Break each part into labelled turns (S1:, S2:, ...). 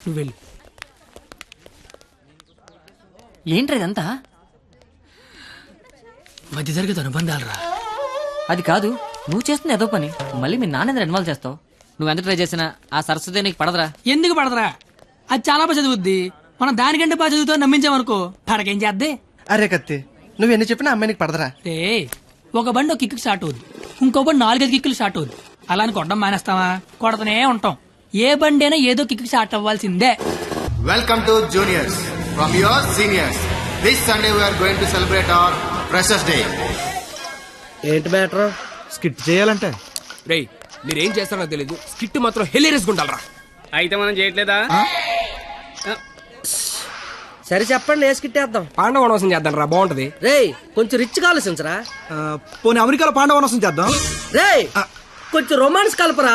S1: నువ్వు వెళ్ళు.
S2: ఏంట్రా ఇదంతా?
S1: మధ్య తరగతి అనుబంధాలు రా
S2: అది కాదు నువ్వు చేస్తున్న ఏదో పని. మళ్ళీ మీ నాన్న ఇన్వాల్వ్ చేస్తావు? నువ్వు ఎంత ట్రై చేసినా ఆ సరస్వతి నీకు పడదురా.
S1: ఎందుకు పడదరా? అది చాలా బాగా చదువుద్ది. మనం దానికంటే బాగా చదువుతో నమ్మించామనుకో పడకేం చేద్దే?
S3: అరే కత్తి నువ్వు ఎన్ని చెప్పినా అమ్మాయికి పడదరా.
S1: రే ఒక బండి ఒక కిక్కు స్టార్ట్ అవుద్ది. ఇంకో బండి నాలుగైదు కిక్కులు స్టార్ట్ అవుద్ది. అలా అని కొట్టడం మానేస్తావా? కొడతనే ఉంటాం. ఏ బండి అయినా ఏదో కిక్కు స్టార్ట్ అవ్వాల్సిందే.
S4: Welcome to juniors. From your seniors. This Sunday we are going to celebrate our Freshers Day.
S3: ఏంటి మ్యాటర్?
S5: స్కిట్ చేయాలంటే.
S6: రేయ్ మీరేం చేస్తారో తెలీదు. స్కిట్ మాత్రం హెలీరియస్ గుండాలరా
S7: అయితే మనం చేయట్లేదా?
S8: సరే చెప్పండి వేసుకిట్టేద్దాం
S6: పాండవ వనవాసం చేద్దాం రా బాగుంటది.
S8: రేయ్ కొంచెం రిచ్ ఆలోచించరా?
S5: పోనీ అమెరికాలో పాండవనసం చేద్దాం.
S8: రేయ్ కొంచెం రొమాన్స్ కలపరా?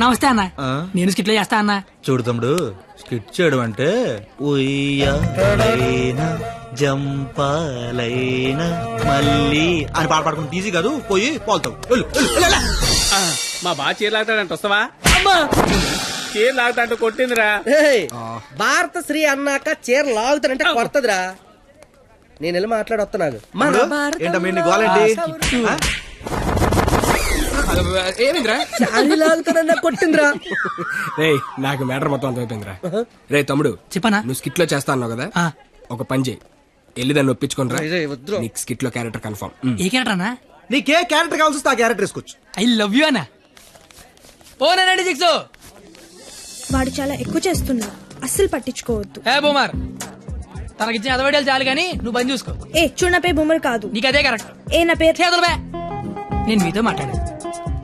S1: నమస్తే అన్న? నేను స్కిట్లో చేస్తా అన్న.
S5: చూడు తమ్ముడు స్కిట్ చేయడం అంటే ఉయ్యాలైన జంపాలైన మళ్ళీ అని పాట పాడుకుంటే ఈజీ కాదు పోయి.
S7: ఆ, మా బాగా చీర లాగుతాడంట వస్తావా? చీర లాగుతాంటూ కొట్టిందిరా.
S8: భారత శ్రీ అన్నాక చీర లాగుతానంటే కొడతదిరా. నేను వెళ్ళి మాట్లాడొస్తున్నాను
S6: ఏమిందిరా?
S8: శారీ లాగుతానన్నా కొట్టిందిరా.
S6: రేయ్ నాకు మ్యాటర్ మొత్తం అంత అయిపోయిందిరా. రే తమ్ముడు
S1: చెప్పనా?
S6: నువ్వు స్కిట్లో చేస్తా అన్నావు కదా?
S1: ఆ.
S6: ఒక పని చేయి. వెళ్ళి దాన్ని
S8: వద్దురా.
S6: నీకు స్కిట్లో క్యారెక్టర్ కన్ఫర్మ్
S1: ఏ క్యారెక్టర్ అన్నా?
S5: నీకే క్యారెక్టర్ కావాల్సి వస్తే ఆ క్యారెక్టర్ వేసుకోవచ్చు.
S1: ఐ లవ్ యూ అన్న. ఓ నైన్టీ సిక్స్
S9: వాడు చాలా ఎక్కువ చేస్తున్నాడు అస్సలు పట్టించుకోవద్దు.
S1: ఏ బొమ్మర్ తనకిచ్చిన అదవడాలు చాలు కానీ నువ్వు బంద్ చూసుకో.
S9: ఏ చూడు నా పేరు బొమ్మరు కాదు.
S1: నీకు అదే కరెక్ట్.
S9: ఏ నా పేరు?
S1: నేను మీతో మాట్లాడేది. ఆ,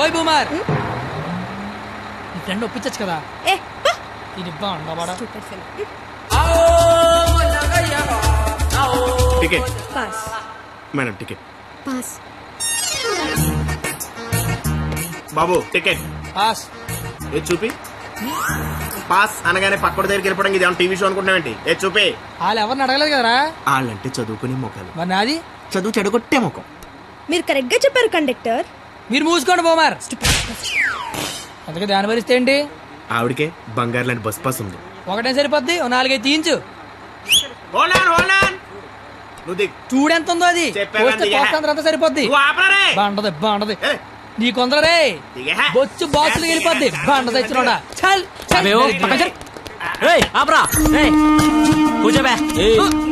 S1: ఓయ్ బూమార్. నీ ఫ్రెండ్ ఒప్పించచ్చు కదా?
S9: ఏ.
S1: ఇది బాగుండవాడా.
S3: Ticket.
S9: Pass
S3: madam ticket.
S9: Pass
S3: బాబు టికెట్.
S1: పాస్
S3: ఏ చూపి? పాస్ అనగానే పక్కడ దగ్గరికి వెళ్ళిపోవడం ఇది ఏమన్నా టీవీ షో అనుకుంటున్నావేంటి ఏ చూపి?
S1: వాళ్ళు ఎవరిని అడగలేదు కదరా?
S3: వాళ్ళంటే చదువుకునే మొక్కలు
S1: మరి నాది?
S3: చదువు చెడగొట్టే ముఖం.
S9: మీరు కరెక్ట్గా చెప్పారు కండక్టర్
S1: మీరు మూసుకోండి బోమార్. అందుకే దాని భరిస్తే ఏంటి?
S3: ఆవిడకే బంగారు లాంటి బస్ పాస్ ఉంది.
S1: ఒకటే సరిపోద్ది ఓ నాలుగైదు తీయించు. చూడెంత ఉందో అది? అంతా సరిపోద్ది. బాగుంటది బాగుంటది నీ కొందరే. బొచ్చు బాక్సులు వెళ్ళిపోద్ది. బాగుంట తెచ్చినోడా. చల్ చల్.
S2: ఆపరా. కూర్చోబే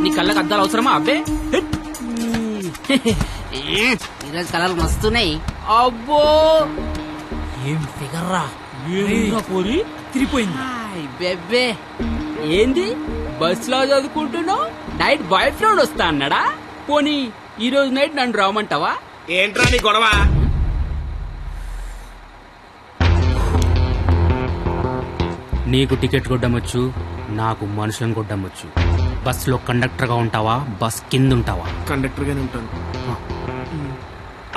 S2: నీ కళ్ళకి అద్దాలు అవసరమా? అబ్బే. ఈరోజు కలర్లు మస్తున్నాయి. అబ్బో! ఏం ఫిగర్ రా పోరి తిరిపోయింది బెబ్బే ఏంది? బస్లో చదువుకుంటున్నావు? నైట్ బాయ్ ఫ్రెండ్ వస్తా అన్నాడా? పోనీ ఈ రోజు నైట్ నన్ను రామంటావా
S3: ఏంట్రా నీ గొడవ?
S10: నీకు టికెట్ కొట్టమొచ్చు నాకు మనుషులను కొట్టమొచ్చు. బస్సులో కండక్టర్గా ఉంటావా? బస్ కింద ఉంటావా
S3: కండక్టర్ గానే ఉంటాను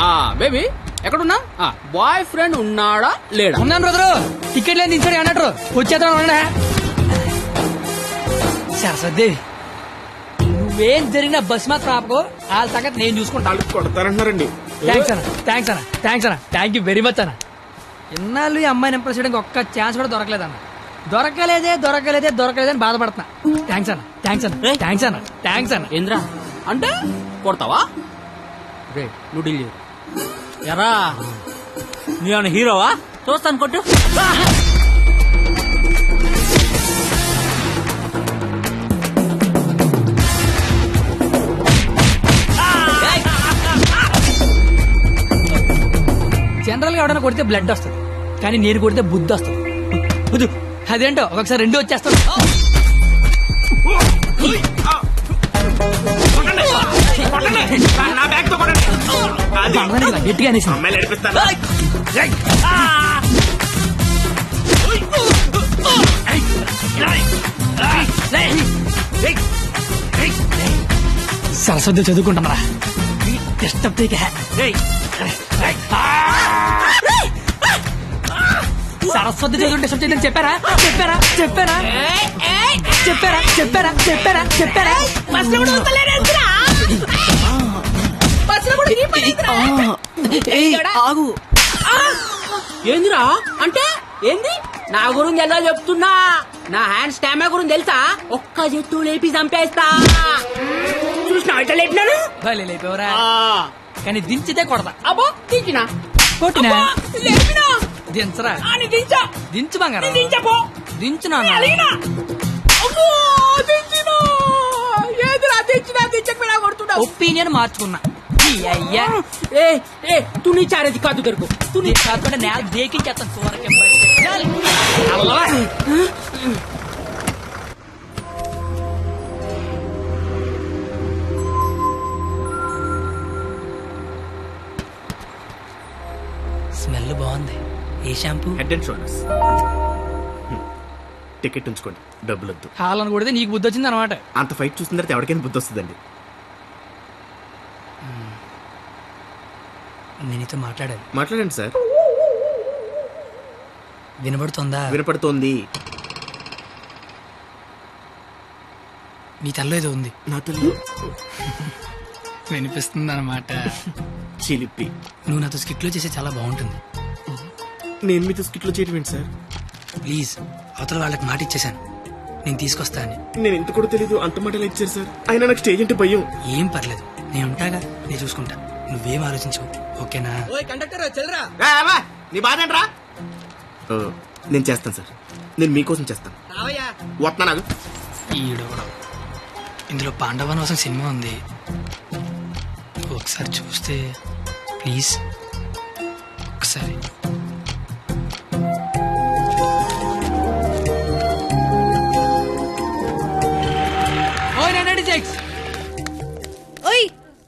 S10: ఆ బేబీ
S2: ఎక్కడున్నా బాయ్ ఫ్రెండ్ ఉన్నాడా లేడా?
S1: ఉన్నాను బ్రదరు టికెట్ లేని దించాడు అన్నట్టు. వచ్చేద్దాం ఉండండి. సరస్వతి నువ్వేం జరిగినా బస్ మాత్రం ఆపకు. వాళ్ళ సంగతి నేను చూసుకుంటా.
S3: వాళ్ళు కొడతారంటున్నారండి.
S1: థ్యాంక్స్ అన్న. థ్యాంక్స్ అన్న. థ్యాంక్స్ అన్న. థ్యాంక్ యూ వెరీ మచ్ అన్న. ఇన్నాళ్ళు ఈ అమ్మాయిని ఇంప్రెస్ చేయడానికి ఒక్క ఛాన్స్ కూడా దొరకలేదన్న దొరకలేదే దొరకలేదే దొరకలేదని బాధపడుతున్నా. థ్యాంక్స్ అన్న. థ్యాంక్స్ అన్న. థ్యాంక్స్ అన్న. థ్యాంక్స్ అన్న.
S2: ఏంద్రా? అంటే కొడతావా? రే నువ్వు డీల్ చేయు. ఎరా నీ అన్న హీరోవా? చూస్తాను కొట్టు.
S1: జనరల్గా ఎవడైనా కొడితే బ్లడ్ వస్తుంది. కానీ నేను కొడితే బుద్ధి వస్తుంది. వద్దు. అదేంటో? ఒకసారి రెండు వచ్చేస్తాను.
S3: నా బ్యాగ్తో కొట్టండి. అది.
S1: గట్టిగా అనేసి
S3: అమ్మాయిలు నడిపిస్తాను
S1: సరస్వతి చదువుకుంటామరా డిస్టర్బ్ సరస్వతి చదువు డిస్టర్బ్ చెప్పారా? చెప్పారా? చెప్పారా? చెప్పారా? చెప్పారా? చెప్పారా? చెప్పారా? ఆగు.
S2: ఏందిరా? అంటే ఏంది? నా గురించి ఎలా చెప్తున్నా? నా హ్యాండ్ స్టామినా గురించి తెలుసా? ఒక్క చెట్టు లేపి చంపేస్తా. చూసినా ఇట్లా లేపినాను
S1: భలే లేపేవరా. కానీ దించితే కొడతా.
S2: అబ్బో దించినా.
S1: కొట్టినా?
S2: లేపినా.
S1: దించరా?
S2: అని దించా.
S1: దించు బంగారం.
S2: దించపో
S1: దించు నాన్న
S2: అలిగినా. అమ్మో దించినా. ఏదిరా దించినా
S1: ఒపీనియన్ మార్చుకున్నా. ఈ అయ్యా.
S2: ఏ ఏ తు నీ చారేది కాదు దొరుకు తు నీ
S1: కాకుండా నేల దేకించేస్తాను చూరకే స్మెల్ బాగుంది. ఏ shampoo?
S3: Head and shoulders ticket ఉంచుకోండి. డబ్బులు వద్దు
S1: హాలను కొడితే నీకు బుద్ధి వచ్చింది అనమాట
S3: అంత ఫైట్ చూసిన తర్వాత ఎవరికైనా బుద్ధి వస్తుందండి
S1: నేను నీతో మాట్లాడాలి.
S3: మాట్లాడండి సార్.
S1: వినబడుతుందా?
S3: వినపడుతోంది.
S1: నీ తల్లో ఏదో ఉంది.
S3: నా తల్లి?
S1: వినిపిస్తుంది అనమాట
S3: చిలిపి.
S1: నువ్వు నాతో స్కిట్లో చేస్తే చాలా బాగుంటుంది.
S3: నేను మీతో స్కిట్లో చేయడం ఏంటి సార్?
S1: ప్లీజ్ అవతల వాళ్ళకి మాట ఇచ్చేశాను. నేను తీసుకొస్తా అని
S3: నేను ఇంత కూడా తెలీదు అంత మాటలు ఇచ్చారు సార్? అయినా నాకు స్టేజ్ అంటే భయం.
S1: ఏం పర్లేదు. నేను ఉంటాగా నేను చూసుకుంటా. నువ్వేం ఆలోచించవు ఓకేనా?
S3: ఏ, అబ్బా, నీ బాధ ఏంట్రా? ఓ, నేను చేస్తాను సార్. నేను మీకోసం చేస్తాను. వస్తున్నా నాకు
S1: ఇందులో పాండవనవాసం సినిమా ఉంది. ఒకసారి చూస్తే ప్లీజ్.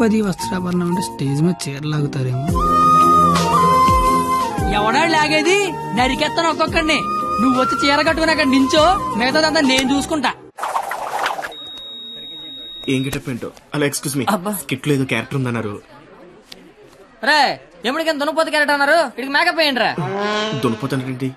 S1: ద్రౌపది వస్త్రాభరణం అంటే స్టేజ్ మీద చీరలాగుతారేమో ఎవడా లాగేది? నరికెత్తాను ఒక్కొక్కడిని. నువ్వు వచ్చి చీర కట్టుకుని అక్కడ నించో మిగతాదంతా నేను చూసుకుంటా.
S3: ఏం గెటప్ ఏంటో? అలా ఎక్స్క్యూజ్ మీ స్కిట్లో ఏదో క్యారెక్టర్ ఉందన్నారు.
S11: రే ఎముడికి దున్నపోతు క్యారెట్ అన్నారు? ఇడికి మేకప్ వేయండి రా
S3: దునిపోతానండి